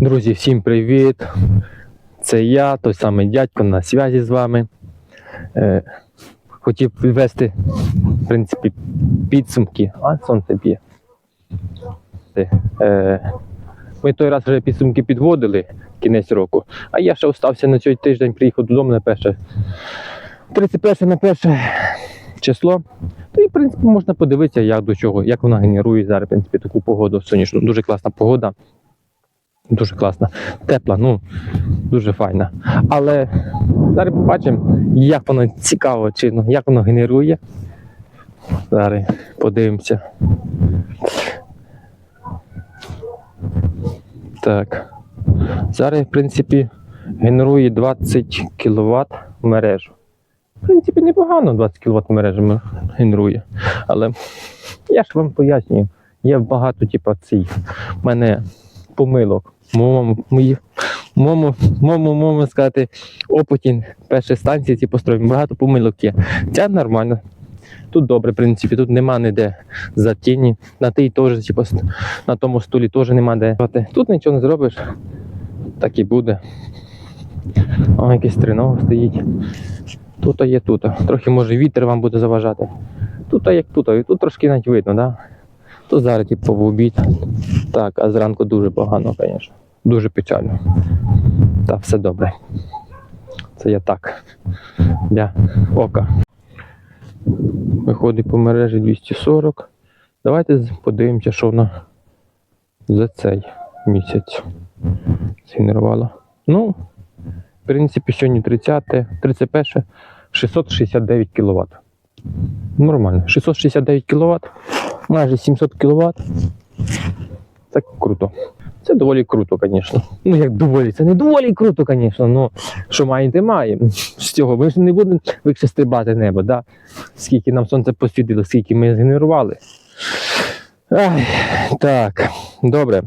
Друзі, всім привіт! Це я, той самий дядько на зв'язі з вами. Е, хотів підвести, в принципі, підсумки. А, сонце б'є. Е, ми той раз вже підсумки підводили кінець року, а я ще остався на цей тиждень, приїхав додому на перше. 31 на перше число. І, в принципі, можна подивитися, як до чого, як вона генерує зараз, в принципі, таку погоду сонячну. Дуже класна погода. Дуже класна, тепла, ну дуже файна. Але зараз побачимо, як воно цікаво, чи ну, як воно генерує. Зараз подивимося. Так. Зараз, в принципі, генерує 20 кВт мережу. В принципі, непогано 20 кВт мережа генерує. Але я ж вам пояснюю, є багато, типу, цих. У мене помилок. Моєму, мої, сказати, опиті першої станції ці построїмо. Багато помилок є. Ця нормально. Тут добре, в принципі, тут нема ніде затіні. На тій теж, типу, на тому стулі теж нема де. Тут нічого не зробиш, так і буде. О, якийсь триног стоїть. Тут є тут. Трохи може вітер вам буде заважати. Тут як тут, і тут трошки навіть видно, да? Тут зараз типу в обід. Так, а зранку дуже погано, звісно. Дуже печально. Та все добре. Це я так. Для ока. Виходить по мережі 240. Давайте подивимося, що вона за цей місяць згенерувала. Ну, в принципі, сьогодні 30, 31, 669 кВт. Нормально. 669 кВт, майже 700 кВт. Це круто. Це доволі круто, звісно. Ну як доволі, це не доволі круто, звісно. Ну що маєте, маємо. З цього ми ж не будемо вище стрибати небо, да? скільки нам сонце посвітило, скільки ми згенерували. Ай, так, добре.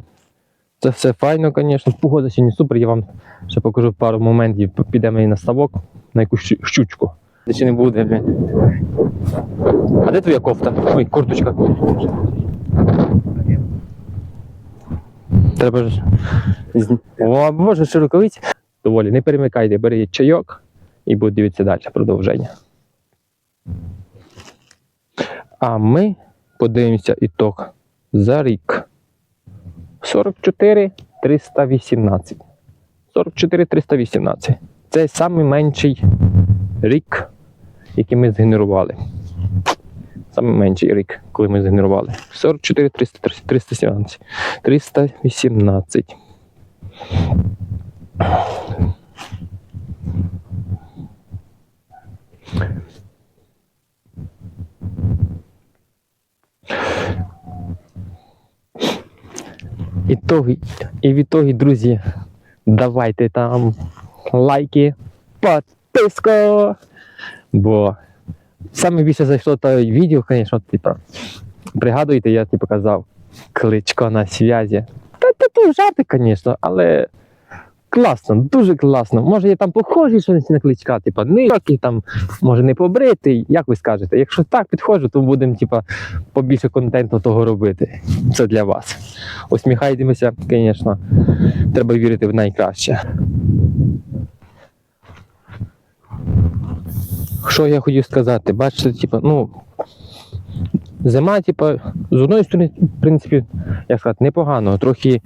Це все файно, звісно. Погода сьогодні супер. Я вам ще покажу пару моментів. Підемо і на ставок, на якусь щучку. Де ще не буде, блін. А де твоя кофта? Ой, курточка. Треба ж. О, боже, що рукавиці. Доволі, не перемикайте, бери чайок і будь дивитися далі продовження. А ми подивимося ітог за рік. 44 318. 44 318. Це найменший рік, який ми згенерували. Саме менший рік, коли ми згенерували. 44 300, 317. 318. Ітоги. І в ітогі, друзі, давайте там лайки, підписку. Бо саме більше зайшло то відео, звісно, типу, пригадуєте, я типу казав, кличко на зв'язі. Та це тут звісно, але класно, дуже класно. Може, я там похожий щось на кличка, типу, низький, там, може не побритий, як ви скажете. Якщо так підходжу, то будемо типу, побільше контенту того робити. Це для вас. Усміхайтемося, звісно. Треба вірити в найкраще. Що я хотів сказати? Бачите, типу, ну. Зима, типу, з одної сторони, в принципі, як сказати, непогано. Трохи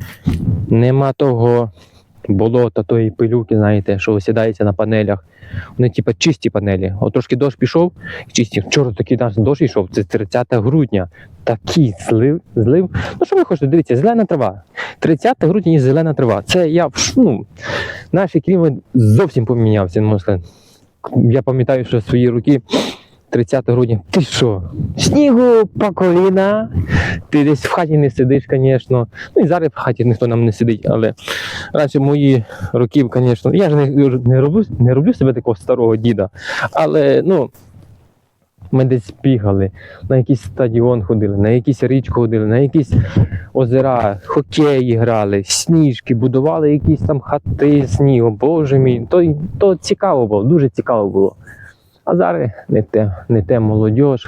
нема того болота, тої пилюки, знаєте, що осідається на панелях. Вони, типу, чисті панелі. От трошки дощ пішов, чисті. Вчора такий наш дощ йшов, це 30 грудня. Такий злив, злив. Ну, що ви хочете? Дивіться, зелена трава. 30 грудня і зелена трава. Це я ну, наш клімат зовсім помінявся, можна сказати. Я пам'ятаю, що свої роки 30 грудня. Ти що? Снігу по коліна. Ти десь в хаті не сидиш, звісно. Ну і зараз в хаті ніхто нам не сидить, але раніше мої років, звісно, я ж не, не, роблю, не роблю себе такого старого діда. Але ну, ми десь бігали, на якийсь стадіон ходили, на якісь річку ходили, на якісь озера, хокеї грали, сніжки, будували якісь там хати з снігу. Боже мій, то, то цікаво було, дуже цікаво було. А зараз не те, не те молодь.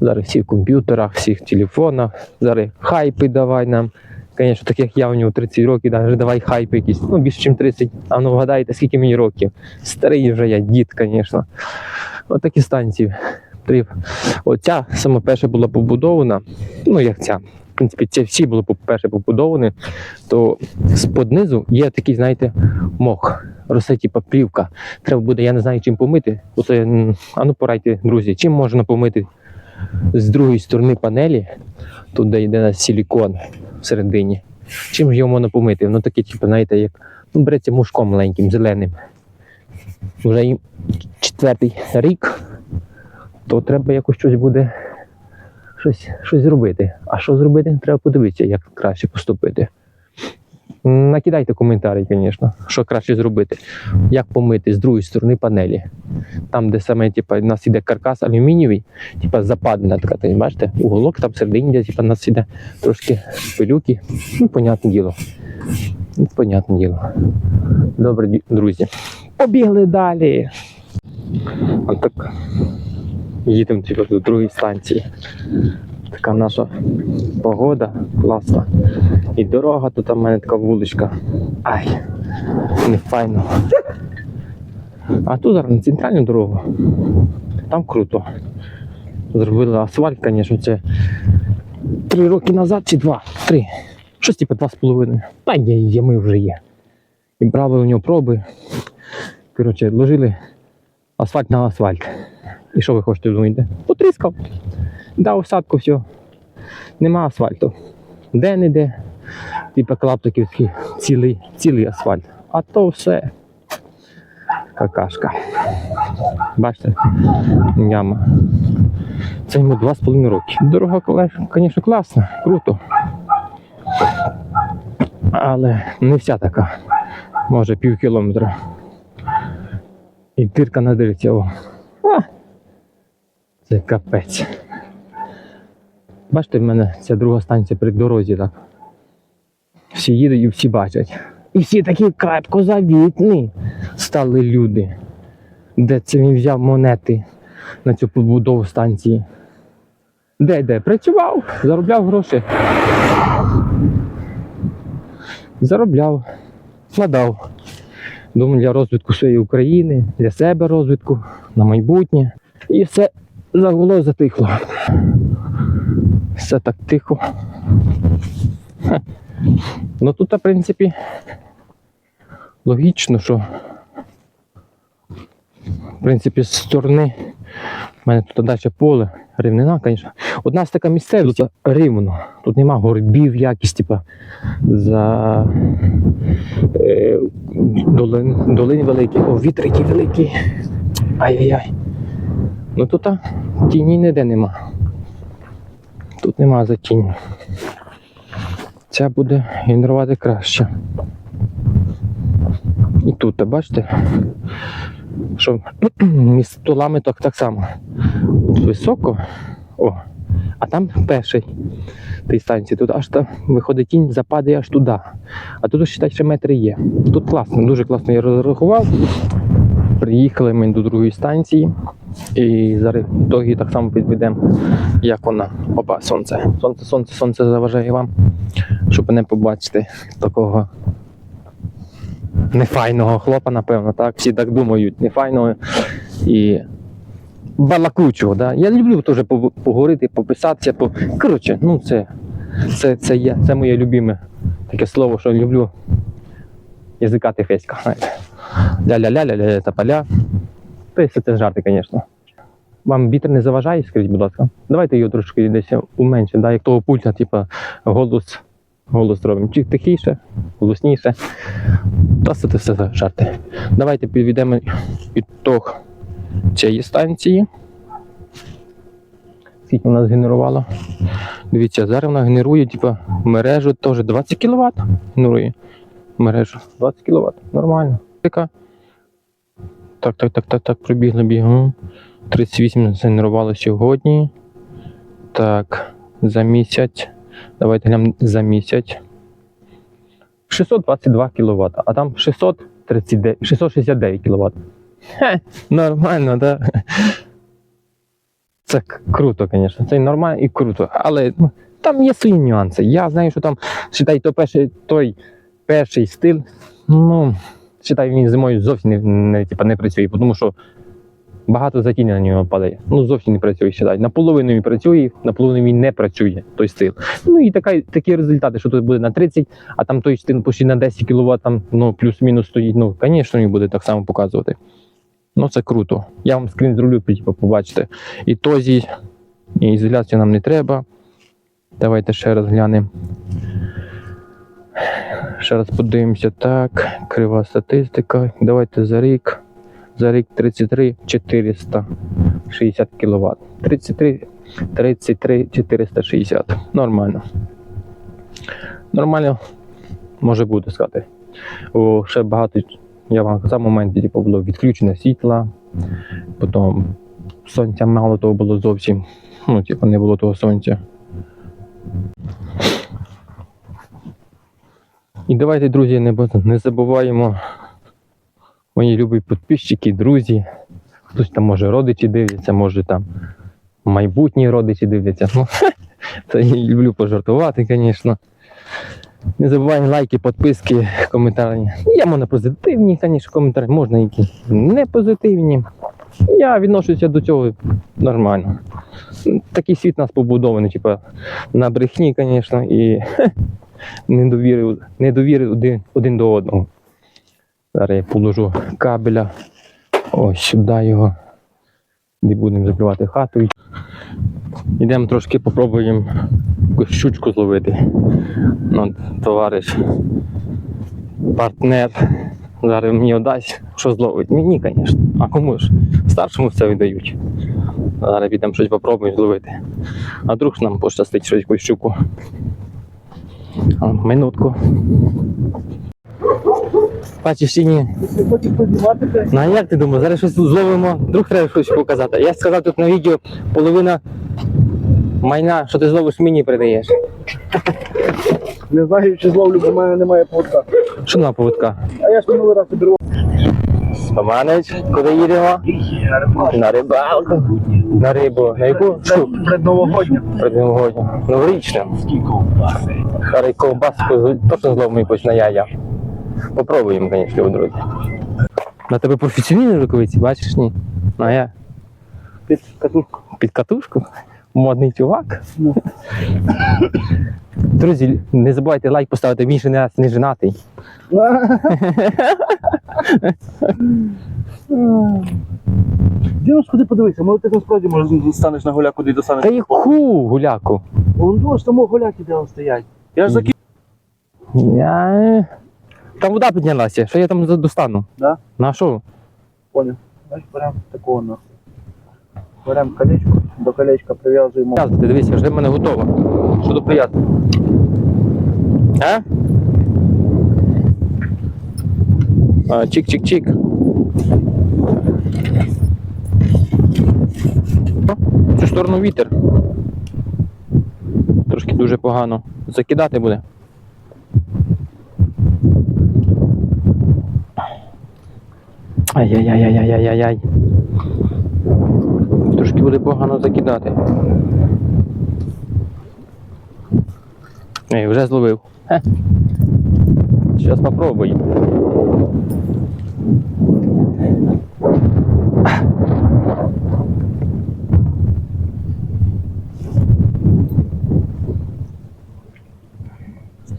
Зараз всі в комп'ютерах, всі в телефонах, зараз хайпи давай нам, Звісно, таких я у нього 30 років, навіть давай хайп якийсь, ну більше, ніж 30. А ну вгадайте, скільки мені років. Старий вже я, дід, звісно. От такі станції. Три. Оця саме перша була побудована, ну як ця. В принципі, ці всі були перше побудовані, то з-под низу є такий, знаєте, мох. Росте, типа. Треба буде, я не знаю, чим помити. Оце, а порадьте, друзі, чим можна помити з другої сторони панелі, тут де йде на силікон всередині. Чим ж його можна помити? Воно таке, типу, знаєте, як ну, береться мушком маленьким, зеленим. Вже їм четвертий рік, то треба якось щось буде щось, щось зробити. А що зробити, треба подивитися, як краще поступити. Накидайте коментарі, звісно, що краще зробити. Як помити з другої сторони панелі. Там, де саме типу, у нас іде каркас алюмінієвий, типа западина така, ти бачите, уголок там всередині, де типа, у нас іде трошки пилюки. Ну, понятне діло. Ну, понятне діло. Добре, друзі. Побігли далі. А так їдемо типу, до другої станції. Така наша погода класна. І дорога, тут у мене така вуличка. Ай, не файно. А тут зараз на центральну дорогу. Там круто. Зробили асфальт, звісно, це три роки назад чи два. Три. Щось типу два з половиною. Та є, ями вже є. І брали у нього проби. Коротше, ложили асфальт на асфальт. І що ви хочете думаєте? Потріскав. Дав осадку, все. Нема асфальту. Де не де. Типа клаптиківський цілий, цілий асфальт. А то все какашка. Бачите, яма. Це йому два з половиною роки. Дорога, звісно, класна, круто. Але не вся така. Може пів кілометра. І дирка на дирці. О. А! Це капець. Бачите, в мене ця друга станція при дорозі так. Всі їдуть і всі бачать. І всі такі крепко завітні стали люди. Де це він взяв монети на цю побудову станції? Де де? Працював, заробляв гроші. Заробляв, вкладав. Думаю, для розвитку своєї України, для себе розвитку, на майбутнє. І все загуло затихло. Все так тихо. Хе. Ну тут, в принципі, логічно, що в принципі з сторони в мене тут далі поле, рівнина, звісно. У нас така місцевість рівно. Тут нема горбів якісь, типа за е, долин, долини великі, о, вітер який великий. Ай-яй-яй. Ну тут тіні ніде нема. Тут нема за тінь. Ця буде генерувати краще. І тут, бачите, що між столами так, само. Тут високо, о, а там перший тій станції. Тут аж там виходить тінь, западає аж туди. А тут, считай, ще метри є. Тут класно, дуже класно я розрахував. Приїхали ми до другої станції. І зараз тоді так само підведемо, як вона. Опа, сонце. Сонце, сонце, сонце заважає вам, щоб не побачити такого нефайного хлопа, напевно, так? Всі так думають, нефайного і балакучого. Да? Я люблю теж поговорити, пописатися. По... Коротше, ну це, це, це, я, це моє любиме таке слово, що люблю язикати феська. знаєте. Ля-ля-ля-ля-ля та поля. Та все це жарти, звісно. Вам вітер не заважає, скажіть, будь ласка. Давайте його трошки десь уменшимо, да? як того пульта, типу, голос, голос робимо. Чи тихіше, голосніше. Та це все за жарти. Давайте підведемо ітог цієї станції. Скільки вона згенерувала? Дивіться, зараз вона генерує типу, мережу теж 20 кВт. Генерує мережу. 20 кВт. Нормально. Так, так, так, так, так, пробігли бігом. 38 згенерувало сьогодні. Так, за місяць. Давайте глянемо за місяць. 622 кВт, а там 639, 669 кВт. Хе, нормально, так? Да? Це круто, звісно. Це нормально і круто. Але ну, там є свої нюанси. Я знаю, що там, считай, то перший, той перший стиль, ну, считай, він зимою зовсім не, не, типа, не працює, тому що багато затіння на нього падає. Ну, зовсім не працює, считай. Наполовину він працює, наполовину він не працює, той стил. Ну і така, такі результати, що тут буде на 30, а там той стил почти на 10 кВт, там, ну, плюс-мінус стоїть. Ну, звісно, він буде так само показувати. Ну, це круто. Я вам скрін зроблю, типу, побачите. І тозі, і ізоляцію нам не треба. Давайте ще раз глянемо. Ще раз подивимося. Так, крива статистика. Давайте за рік. За рік 33 460 кВт. 33, 33 460. Нормально. Нормально може бути сказати. О, ще багато, я вам казав, моментів, типу, було відключення світла, потім сонця мало того було зовсім. Ну, типу, не було того сонця. І давайте, друзі, не, не забуваємо мої любі підписчики, друзі. Хтось там може родичі дивляться, може там майбутні родичі дивляться. Ну, це я люблю пожартувати, звісно. Не забуваємо лайки, підписки, коментарі. Є можна позитивні, звісно, коментарі, можна які не позитивні. Я відношуся до цього нормально. Такий світ у нас побудований, типа, на брехні, звісно, і недовіри, недовіри один, один до одного. Зараз я положу кабеля ось сюди його, де будемо закривати хату. Йдемо трошки попробуємо щучку зловити. Ну, товариш, партнер. Зараз мені дасть, що зловить. Мені, звісно. А кому ж? Старшому все видають. Зараз підемо щось попробуємо зловити. А вдруг нам пощастить щось якусь щуку. Минутку. Бачиш чи ні? Ну а як ти думаєш, зараз щось зловимо, вдруг треба щось показати. Я сказав тут на відео половина майна, що ти зловиш, мені передаєш. не знаю, чи зловлю, бо в мене немає поводка. Що на поводка? А я ж минулий раз обірвав. Романець, куди їдемо? На рибалку. На рибу. На яку? Предновогодня. Предновогодню. Новорічну. Харий ковбаску точно зловимо якусь на яя. Попробуємо, звісно, друзі. На тебе професійні рукавиці, бачиш, ні? А я Під катушку. під катушку. Модний чувак. Ну. Друзі, не забувайте лайк поставити, він ще не, раз не женатий. Діно, куди подивися, може ти насправді може станеш на голяку, куди достанеш. Та яку гуляку? Вон ну, ж там голяки де он стоять. Я ж закинув. Я... Там вода піднялася, що я там достану? Да? На що? Поняв. Значить, беремо такого нахуй. Беремо колечко, до колечка прив'язуємо. Прив'язати, дивися, вже в мене готово. Що до прив'язати? А? а? Чик-чик-чик. В цю сторону вітер. Трошки дуже погано. Закидати буде. Ай-яй-яй-яй-яй-яй-яй. Трошки буде погано закидати. Ей, вже зловив. Зараз попробуємо.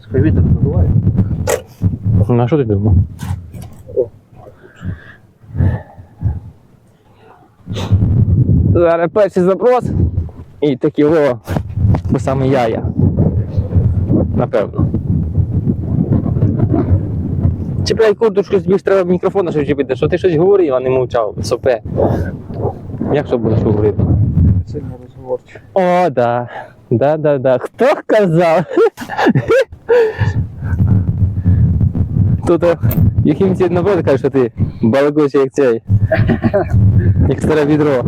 Скажи, забуває. На що ти думав? Зараз перший запрос і такі о, бо саме яя. Напевно. Чіпляй курточку, ж треба мікрофон щоб чіпити, що ти щось говорив, а не мовчав. Сопе. Як що будеш говорити? Сильно розговорчий. О, да. Да, да, да. Хто казав? Тут е, яким ці наоборот каже, що ти балакучий, як цей. Як старе відро.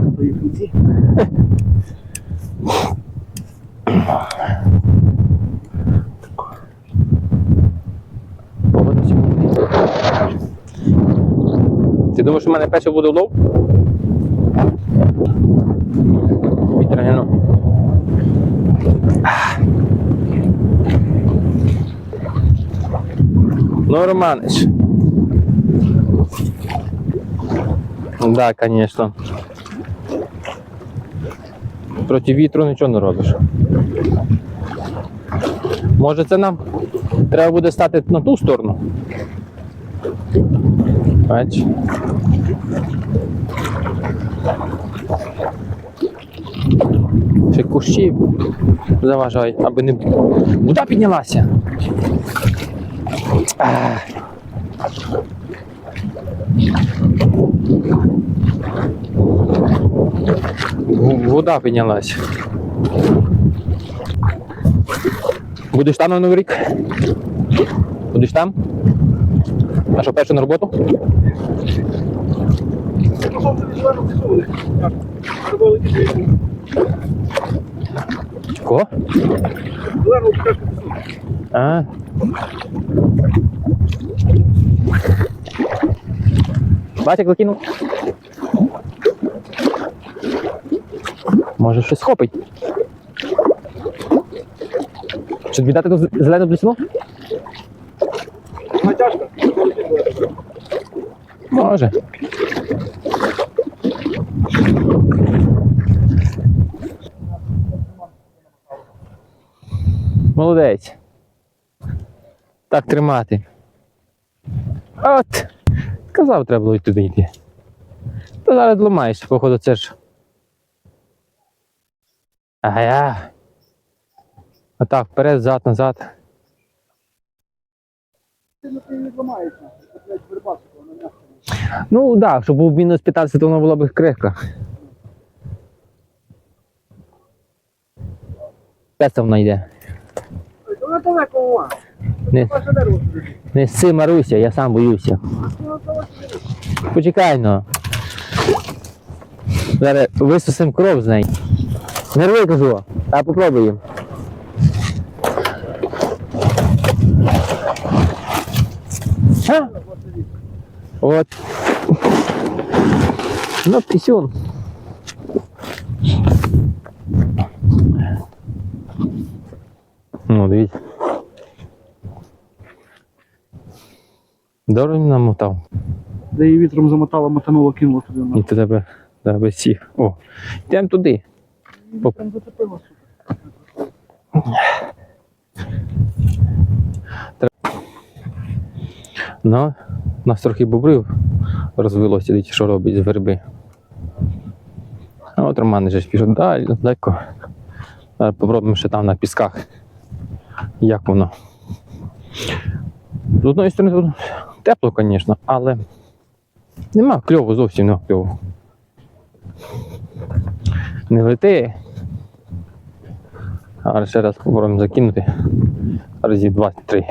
Ти думаєш, у мене печиво буде улов? Вітряно Ну, Романич. Да, звісно. Проти вітру нічого не робиш. Може це нам треба буде стати на ту сторону? Бач. Ще кущі заважають, аби не. Вода піднялася. Вода піднялася. Будеш там на Новий рік? Будеш там? А що, перше на роботу? Кого? А. Бачиш, як закинув? Може щось схопить. Чи віддати ту зелену блісну? Натяжка. Може. Молодець. Так тримати. От. Казав, треба було й туди йти. Та зараз ламаєш, походу, це ж. Ага. Отак, вперед, зад, назад. Ти не відламаєшся. Це, м'яка. Ну так, да, щоб був мінус 15, то воно було б крихко. Песа вона йде. Вона далеко у вас. Не, не сси, Маруся, я сам боюся. Сюди. Почекай ну. Зараз висусим кров з неї. Не рви, кажу, а попробуємо. От. Ну, пісюн. Ну, дивіться. Дорого намотав. Де її вітром замотало, мотануло, кинуло туди. І до тебе да, без сів. О, йдемо туди. Поп- Там зацепило, сука. Ну, у нас трохи бобрив розвелося, дивіться, що робить з верби. А от Роман вже пішов далі, далеко. Попробуємо ще там на пісках. Як воно. З одної сторони тут тепло, звісно, але нема кльову, зовсім нема кльову. Не лети. А ще раз попробуємо закинути. Разів 23.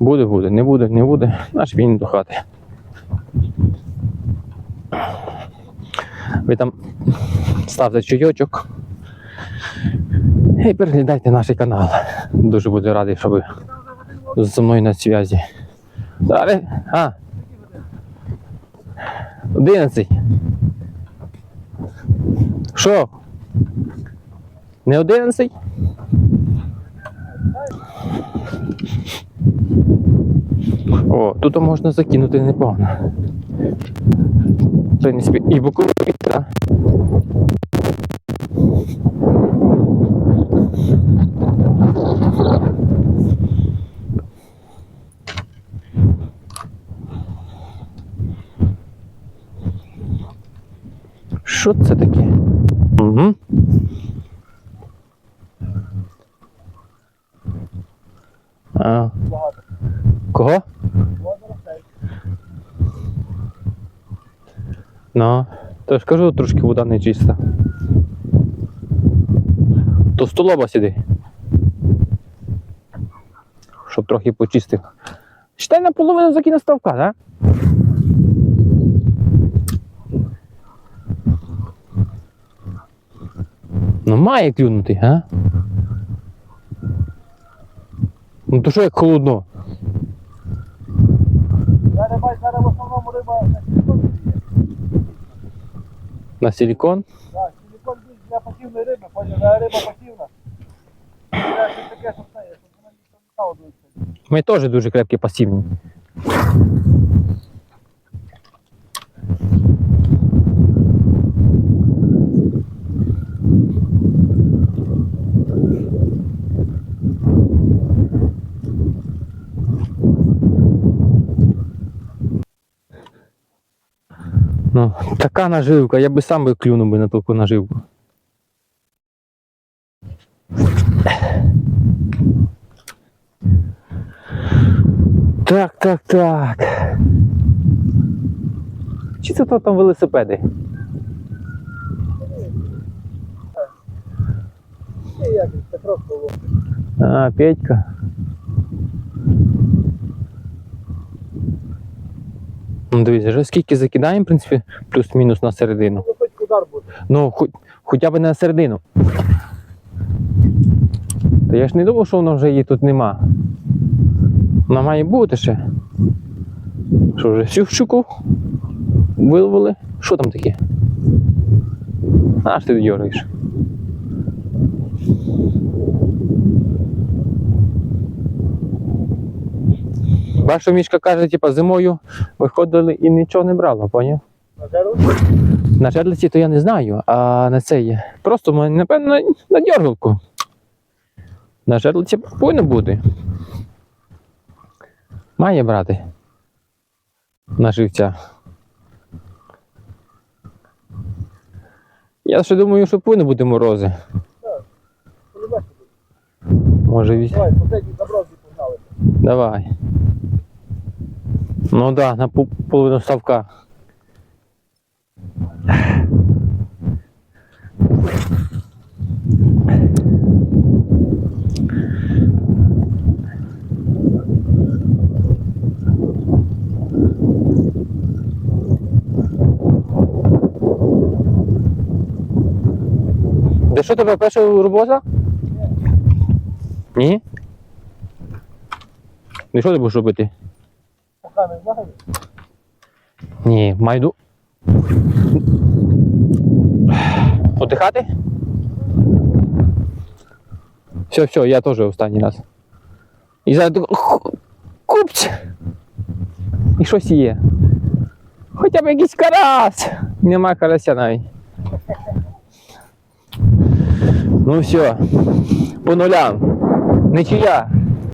Буде, буде, не буде, не буде. Наш він до хати. Ви там ставте чайочок. І переглядайте наш канал. Дуже буду радий, що ви зі мною на зв'язі. Зараз. А. 11. Що? Не 11? О, тут можна закинути непогано. В принципі, і боковий, так? Що це таке? Угу. А. Кого? Ну, то ж кажу, трошки вода не чиста. То столоба сиди. Щоб трохи почистив. Считай наполовину закине ставка, так? Ну має клюнути, а? Ну то що як холодно? На силікон? Так, силікон більш для пасивної риби, поняв, а риба пасивна. Треба щось таке, щоб це, щоб вона не метал дивиться. Ми теж дуже крепкі пасивні. Ну, така наживка, я би сам би клюнув би на таку наживку. Так, так, так. Чи це то там велосипеди? Це як, це просто лоб. А, Петька. Ну, дивіться, вже скільки закидаємо, в принципі, плюс-мінус на середину. Ну, хоч хоча б на середину. Та я ж не думав, що воно вже її тут нема. Вона має бути ще. Що вже всю щуку виловили? Що там таке? А ж ти дергаєш? Бачу, мішка каже, типа, зимою виходили і нічого не брала, поняв? На жерлиці то я не знаю, а на це є. Просто напевно на, дьоргалку. На жерлиці повинно бути. Має брати. На живця. Я ще думаю, що повинні бути морози. Може вісь. Давай, последній заброс погнали. Давай. Ну да, на пол- половину ставка. Де що тебе перша робота? Ні? Ну і що ти будеш робити? Не знаю. Ні, майду. Отдихати? Все, все, я теж останній раз. І зараз купч. І щось є. Хоча б якийсь карась. Нема карася навіть. Ну все, по нулям. Нічия.